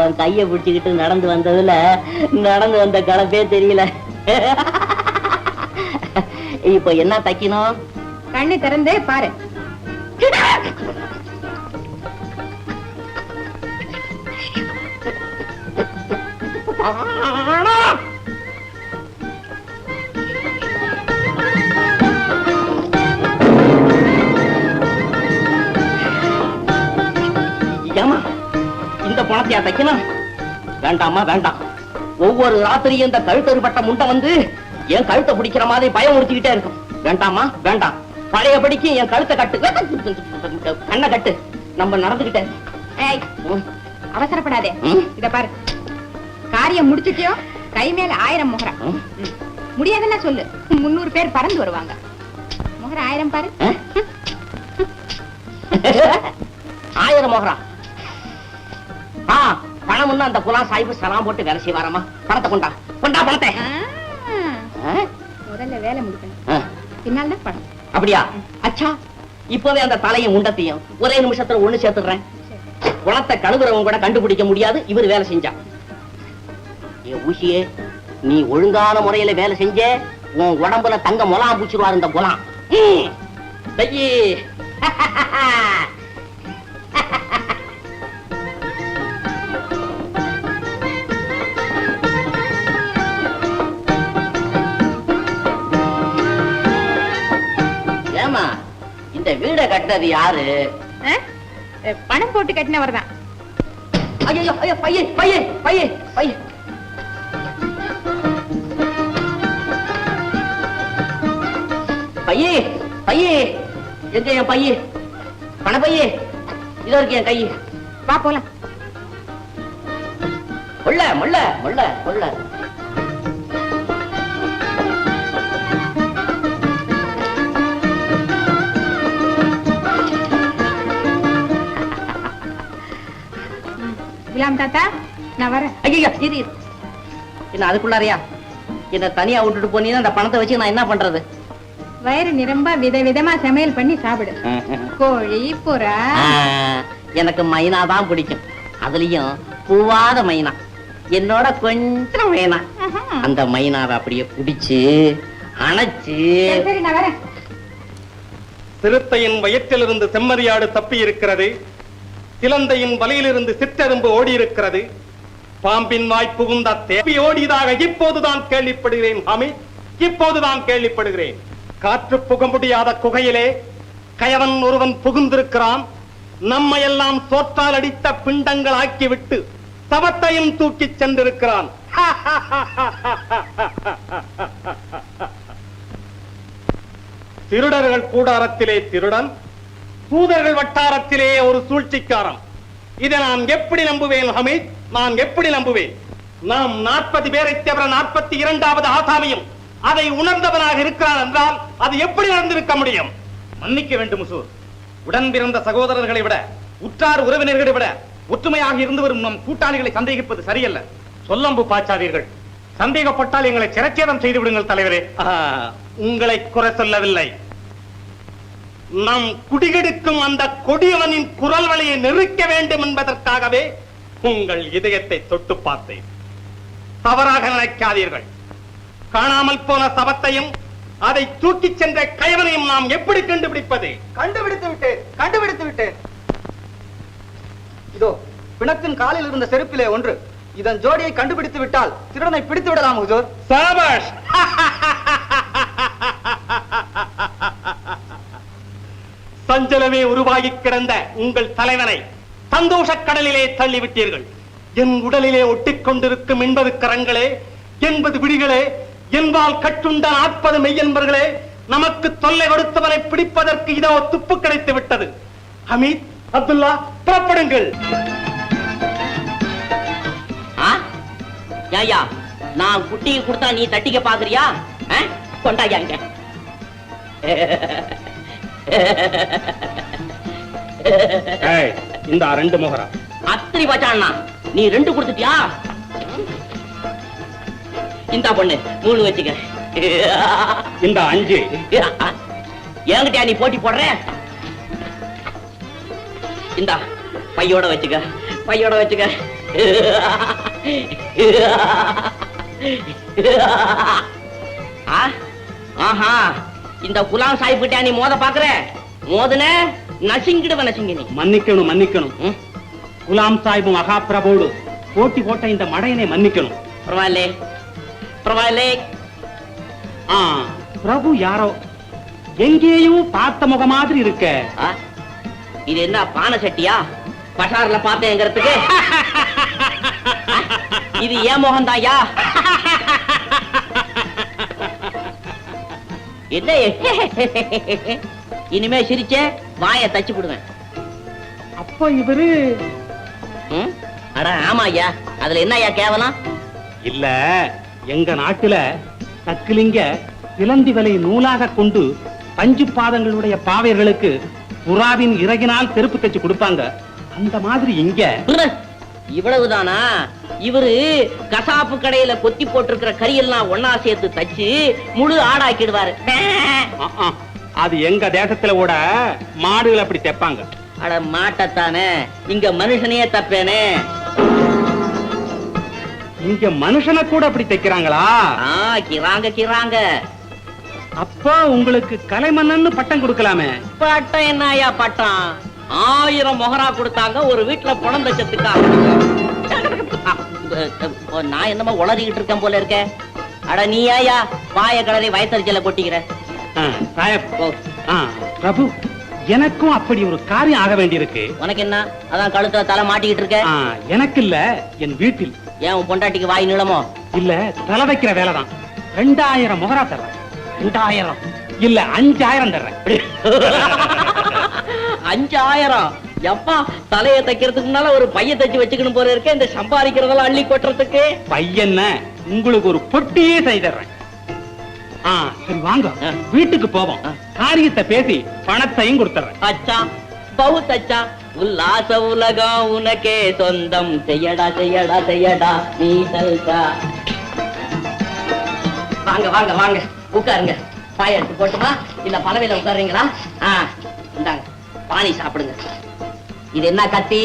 உன் கைய பிடிச்சுக்கிட்டு நடந்து வந்ததுல நடந்து வந்த கலப்பே தெரியல. இப்போ என்ன தைக்கணும்? கண்ணு திறந்து பாரு. ஏமா இந்த பணத்தையா தைக்கணும்? வேண்டாமா வேண்டாம். ஒவ்வொரு ராத்திரியும் இந்த கழுத்தறுபட்ட முண்டை வந்து என் கழுத்தை பிடிக்கிற மாதிரி பயம் உறுத்திக்கிட்டே இருக்கும். வேண்டாமா வேண்டாம். பழையபடிக்கு என் கழுத்தை கட்டு. கண்ணை கட்டு. நம்ம நடந்துகிட்டேன் அவசரப்படாதே. இத பாரு. காரியம் முடிச்சிட்டியோ? கை மேல ஆயிரம் முகரம் ம். முடியாதுன்னா சொல்லு. முன்னூறு பேர் பறந்து வருவாங்க. முகரம் ஆயிரம் பாரு? ஆயிரம் மோகரா? ஆ பணம் அந்த குலா சாஹிப் சலாம் போட்டு வேலை செய்வாரம்மா. பணத்தை கொண்டா. கொண்டா பணத்தை? முதல்ல வேலை முடிக்கணும். பின்னால் பணம். அப்படியா? அச்சா இப்பவே அந்த தலையும் முண்டத்தையும் ஒரே நிமிஷத்துல ஒண்ணு சேர்த்துடுறேன். குளத்தை கழுவுறவங்க கூட கண்டுபிடிக்க முடியாது இவர் வேலை செஞ்சா. ஏ ஊசியே நீ ஒழுங்கான முறையில வேலை செஞ்ச உன் உடம்புல தங்க முலாம் பூச்சிருவார் இந்த குலாம் ம். கட்டினது யாரு? பணம் போட்டு கட்டினவர் தான் ஐயோ ஐயோ பையே பையே பையே பையே பையே பையே எங்க என் பையே? பண பையே இதோ இருக்கு என் கை. வா போலாம். முள்ள முள்ள முள்ள முள்ள. குலாம் தாத்தா. நான் வரேன். ஐயா இரு இரு. என்ன அதுக்குள்ளாரையா? என்ன தனியா விட்டுட்டு போனீங்கன்னா அந்த பணத்தை வச்சு நான் என்ன பண்றது? வயிறு நிரம்ப விதவிதமா சமையல் பண்ணி சாப்பிடு. கோழி புறா. ஆ, எனக்கு மைனா தான் பிடிக்கும். அதுலயும் பூவாத மைனா. என்னோட கொஞ்சம் மைனா. ஆஹா. அந்த மைனாவை அப்படியே பிடிச்சு அணைச்சு சரி, சரி நான் வரேன். சிறுத்தையின் வயிற்றிலிருந்து செம்மறியாடு தப்பி இருக்கிறது. சிலந்தையின் வலியிலிருந்து சிற்றெரும்பு ஓடி இருக்கிறது பாம்பின் வாய் புகுந்த தேவி ஓடியதாக இப்போதுதான் கேள்விப்படுகிறேன் ஹாமி இப்போதுதான் கேள்விப்படுகிறேன் காற்று புக முடியாத குகையிலே கயவன் ஒருவன் புகுந்திருக்கிறான் நம்மை எல்லாம் சோற்றால் அடித்த பிண்டங்கள் ஆக்கிவிட்டு சவத்தையும் தூக்கிச் சென்றிருக்கிறான் திருடர்கள் கூடாரத்திலே திருடன் தூதர்கள் வட்டாரத்திலே ஒரு சூழ்ச்சிக்காரன் இதை நான் எப்படி நம்புவேன் ஹமீத்? நான் எப்படி நம்புவேன்? நாம் நாற்பது பேரை தவிர நாற்பத்தி இரண்டாவது ஆசாமியும் அதை உணர்ந்தவனாக இருக்கிறான் என்றால் அது எப்படி நடந்திருக்க முடியும்? மன்னிக்க வேண்டும் முசூர். உடன் பிறந்த சகோதரர்களை விட உற்றார் உறவினர்களை விட ஒற்றுமையாக இருந்து வரும் நம் கூட்டாளிகளை சந்தேகிப்பது சரியல்ல. சொல்லம்பு பாய்ச்சாதீர்கள். சந்தேகப்பட்டால் எங்களை சிரச்சேதம் செய்து விடுங்கள் தலைவரே உங்களை குறை சொல்லவில்லை. நம் குடிகெடுக்கும் அந்த கொடியவனின் குரல் வழியை நெருக்க வேண்டும் என்பதற்காகவே உங்கள் இதயத்தை தொட்டு பார்த்தேன். தவறாக நினைக்காதீர்கள். காணாமல் போன சபத்தையும் அதை தூக்கிச் சென்ற கயவனையும் நாம் எப்படி கண்டுபிடிப்பது? கண்டுபிடித்து விட்டேன் கண்டுபிடித்து விட்டேன். இதோ பிணத்தின் காலில் இருந்த செருப்பிலே ஒன்று. இதன் ஜோடியை கண்டுபிடித்து விட்டால் திருடனை பிடித்து விடலாம் ஹுஜூர். சாபாஷ்! சஞ்சலமே உருவாகி கிடந்த உங்கள் தலைவனை சந்தோஷ கடலிலே தள்ளிவிட்டீர்கள். என் உடலிலே ஒட்டிக்கொண்டிருக்கும் எண்பது கரங்களே எண்பது விடிகளே என்பால் கட்டுண்ட நாற்பது மெய்யன்பர்களே நமக்கு தொல்லை கொடுத்தவனை பிடிப்பதற்கு இதோ துப்பு கிடைத்து விட்டது. ஹமீத் அப்துல்லா புறப்படுங்கள். ஆ? நான் குட்டியை கொடுத்தா நீ தட்டிக்க பாக்குறியா ஆ? கொண்டாயா இங்க இந்த ரெண்டு முகரா. அத்திரி பச்சாண்ணா நீ ரெண்டு கொடுத்துட்டியா? இந்தா பொண்ணு மூணு வச்சுக்க. இந்த அஞ்சு. என்கிட்டயா நீ போட்டி போடுற? இந்தா பையோட வச்சுக்க பையோட வச்சுக்க. ஆ? ஆஹா. இந்த குலாம் சாய்பிட்டா நீ மோத பாக்குற? மோதுன நசிங்கிடுவ நசிங்கினி. மன்னிக்கணும் மன்னிக்கணும். ம், குலாம் சாஹிப் மகாபிரபோடு போட்டி போட்ட இந்த மடையனை மன்னிக்கணும். பரவாயில்லே. பரவாயில்லே. ஆ பிரபு யாரோ? எங்கேயும் பார்த்த முக மாதிரி இருக்க? இது என்ன பானை சட்டியா? பசார்ல பார்த்தேங்கிறதுக்கு? இது ஏன் மோகன்தாயா என்ன? இனிமே சிரிச்ச வாயை தச்சு விடுவேன் அப்ப இவரு? அட ஆமா ஐயா. அதுல என்ன ஐயா கேவலம்? இல்ல எங்க நாட்டுல தக்கிலிங்க சிலந்தி வலை நூலாக கொண்டு பஞ்சு பாதங்களுடைய பாவையர்களுக்கு புறாவின் இறகினால் செருப்பு தைச்சு கொடுப்பாங்க. அந்த மாதிரி இங்க இவ்வளவுதானா? இவரு கசாப்பு கடையில கொத்தி போட்டிருக்கிற கறியெல்லாம் ஒன்னா சேர்த்து தச்சு முழு ஆடாக்கிடுவாரு. அது எங்க தேசத்துல கூட மாடுகள் அப்படி தைப்பாங்க. அட மாட்டத்தானே. இங்க மனுஷனையே தப்பேனே. இங்க மனுஷனை கூட அப்படி தைக்கிறாங்களா? ஆ கிராங்க கிராங்க. அப்ப உங்களுக்கு கலைமன்னன்னு பட்டம் கொடுக்கலாமே. பட்டம் என்னயா பட்டம்? ஆயிரம் மொகரா கொடுத்தாங்க ஒரு வீட்டுல பணம் தச்சத்துக்கா நான் என்னமோ உளறிக்கிட்டு இருக்கேன் போல இருக்கேன் அட நீ ஏயா வாய கலரை வயத்தறிச்சல கொட்டிக்கிற. பிரபு எனக்கும் அப்படி ஒரு காரியம் ஆக வேண்டியிருக்கு. உனக்கு என்ன? அதான் கழுத்துல தலை மாட்டிக்கிட்டு இருக்க. எனக்கு இல்ல என் வீட்டில். ஏன் உன் பொண்டாட்டிக்கு வாய் நீளமோ? இல்ல தலை வைக்கிற வேலைதான் ரெண்டாயிரம் முகரா தர்றேன். ரெண்டாயிரம். இல்ல அஞ்சாயிரம் தர்றேன். அஞ்சாயிரம். எப்பா தலைய தைக்கிறதுக்கு முன்னால ஒரு பைய தச்சு வச்சுக்கணும் போல இருக்க இந்த சம்பாதிக்கிறதெல்லாம் அள்ளி கொட்டுறதுக்கு. பையன உங்களுக்கு ஒரு பொட்டியே செய்தர்றேன் சரி வாங்க. வீட்டுக்கு போவோம். காரியத்தை பேசி பணத்தையும் கொடுத்துறேன். அச்சா பவுத் அச்சா. உல்லாச உலகம் உனக்கே சொந்தம். செய்யடா செய்யடா செய்யடா நீ சல்கா வாங்க வாங்க வாங்க. உட்காருங்க. பாய எடுத்து போட்டுமா இல்ல பலவையில உட்காருங்களா ஆ இந்தாங்க. பானி சாப்பிடுங்க. இது என்ன கத்தி?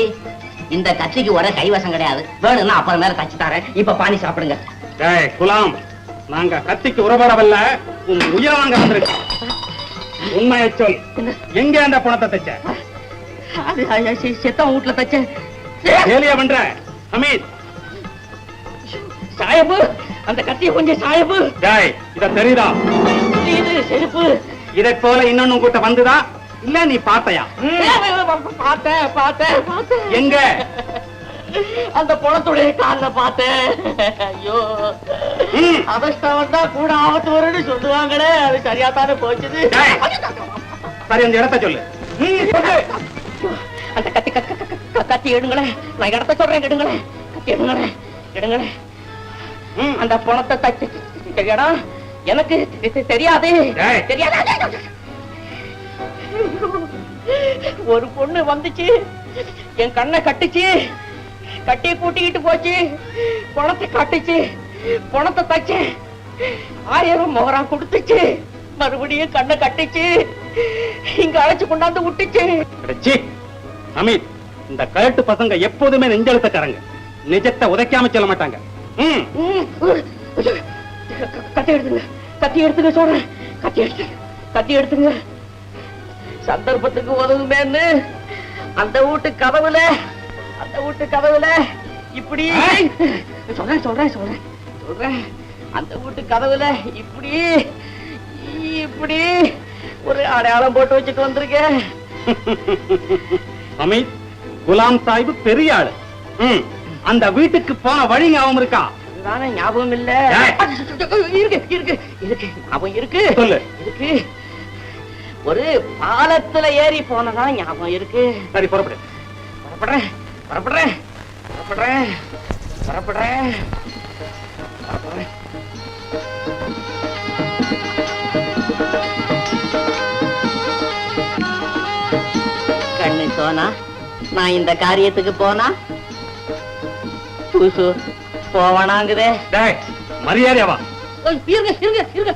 இந்த கத்திக்கு ஒரே கைவசம் கிடையாது. வேணும்னா அப்புறம் மேல தச்சு தரேன். இப்ப பானி சாப்பிடுங்க. டேய் குலாம் நாங்க கத்திக்கு உறவரவல்ல உன் உயிரை வாங்க வந்திருக்கோம் உண்மையை சொல். எங்க அந்த பணத்தை தைச்ச? செத்தவன் வீட்டுல தச்சேன் வேலையா பண்ற அமீத் சாயபு அந்த கத்தியை கொஞ்சம் சாயபு டேய் இத தெரியுதா? இது செருப்பு. இதை போல இன்னொன்னு கூட்ட வந்துதா? இல்ல நீ பார்த்தையா பார்த்தேன் பார்த்தேன் பார்த்தேன் எங்க அந்த குளத்துடைய கால்ல பார்த்தேன் ஐயோ வந்தா கூட ஆபத்து வரும்னு சொல்லுவாங்களே அது சரியா தானே போச்சுது டேய். சரி அந்த இடத்த சொல்லு. அந்த கத்தி கத்தி எடுங்களேன் நான் இடத்த சொல்றேன் எடுங்களேன் கத்தி எடுங்களேன் எடுங்களேன். அந்த பணத்தை இடம் எனக்கு தெரியாது. தெரியாது ஒரு பொண்ணு வந்துச்சு. என் கண்ணை கட்டுச்சு. கட்டி கூட்டிக்கிட்டு போச்சு. பணத்தை கட்டுச்சு. பணத்தை தச்சேன் ஆயிரம் மோகரம் கொடுத்துச்சு. மறுபடியும் கண்ணை கட்டுச்சு. இங்க அழைச்சு கொண்டாந்து விட்டுச்சு. அமித் இந்த கரட்டு பசங்க எப்போதுமே நெஞ்செழுத்தக்காரங்க. நிஜத்தை உதைக்காம சொல்ல மாட்டாங்க. கத்தி எடுத்துங்க. கத்தி எடுத்துங்க சொல்றேன் கத்தி எடுத்து கத்தி எடுத்துங்க. சந்தர்ப்பத்துக்கு உதவுமேன்னு அந்த வீட்டு கதவுல அந்த வீட்டு கதவுல இப்படி! சொல்றேன் சொல்றேன் சொல்றேன் சொல்றேன் அந்த வீட்டு கதவுல இப்படி இப்படி ஒரு அடையாளம் போட்டு வச்சுட்டு வந்திருக்கேன் அமித் குலாம் சாஹிப் பெரிய ஆளு. அந்த வீட்டுக்கு போன வழி ஞாபகம் இருக்கா இதுதானே ஞாபகம் இல்ல! இருக்கு இருக்கு இருக்கு ஞாபகம் இருக்கு சொல்லு. இருக்கு ஒரு பாலத்துல ஏறி போனதா ஞாபகம் இருக்கு. சரி புறப்படு புறப்படுறேன் புறப்படுறேன் புறப்படுறேன் புறப்படுறேன் புறப்படுறேன். கண்ணு சோனா நான் இந்த காரியத்துக்கு போனா? புசு போவனாங்குதே. மரியாதையாவா இருங்க இருங்க இருங்க.